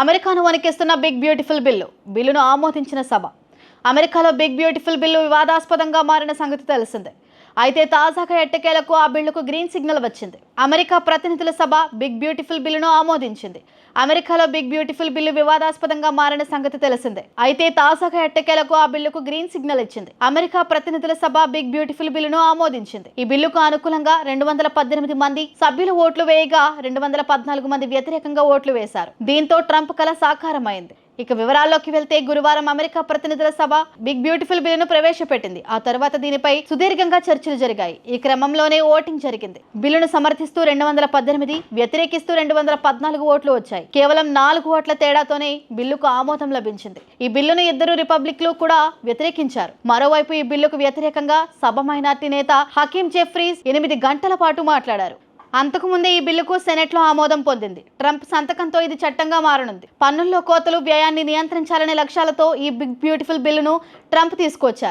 అమెరికాను వణికిస్తున్న big beautiful bill బిల్లును ఆమోదించిన సభ. అమెరికాలో బిగ్ బ్యూటిఫుల్ బిల్లు వివాదాస్పదంగా మారిన సంగతి తెలిసిందే. అయితే తాజాగా ఎట్టకేలకు ఆ బిల్లుకు గ్రీన్ సిగ్నల్ వచ్చింది. అమెరికా ప్రతినిధుల సభ బిగ్ బ్యూటిఫుల్ బిల్లును ఆమోదించింది. అమెరికాలో బిగ్ బ్యూటిఫుల్ బిల్లు వివాదాస్పదంగా మారిన సంగతి తెలిసిందే. అయితే తాజాగా ఎట్టకేలకు ఆ బిల్లుకు గ్రీన్ సిగ్నల్ ఇచ్చింది. అమెరికా ప్రతినిధుల సభ బిగ్ బ్యూటిఫుల్ బిల్లును ఆమోదించింది. ఈ బిల్లుకు అనుకూలంగా రెండు వందల పద్దెనిమిది మంది సభ్యులు ఓట్లు వేయగా రెండు వందల పద్నాలుగు మంది వ్యతిరేకంగా ఓట్లు వేశారు. దీంతో ట్రంప్ కల సాకారమైంది. ఇక వివరాల్లోకి వెళ్తే గురువారం అమెరికా ప్రతినిధుల సభ బిగ్ బ్యూటిఫుల్ బిల్లును ప్రవేశపెట్టింది. ఆ తర్వాత దీనిపై సుదీర్ఘంగా చర్చలు జరిగాయి. ఈ క్రమంలోనే ఓటింగ్ జరిగింది. బిల్లును సమర్థిస్తూ రెండు వందల పద్దెనిమిది వ్యతిరేకిస్తూ రెండు వందల పద్నాలుగు ఓట్లు వచ్చాయి. కేవలం నాలుగు ఓట్ల తేడాతోనే బిల్లుకు ఆమోదం లభించింది. ఈ బిల్లును ఇద్దరు రిపబ్లిక్లు కూడా వ్యతిరేకించారు. మరోవైపు ఈ బిల్లుకు వ్యతిరేకంగా సభ మైనార్టీ నేత హకీం జెఫ్రీస్ ఎనిమిది గంటల పాటు మాట్లాడారు. అంతకుముందే ఈ బిల్లుకు సెనెట్లో ఆమోదం పొందింది. ట్రంప్ సంతకంతో ఇది చట్టంగా మారనుంది. పన్నుల్లో కోతలు వ్యయాన్ని నియంత్రించాలనే లక్ష్యాలతో ఈ బిగ్ బ్యూటిఫుల్ బిల్లును ట్రంప్ తీసుకొచ్చారు.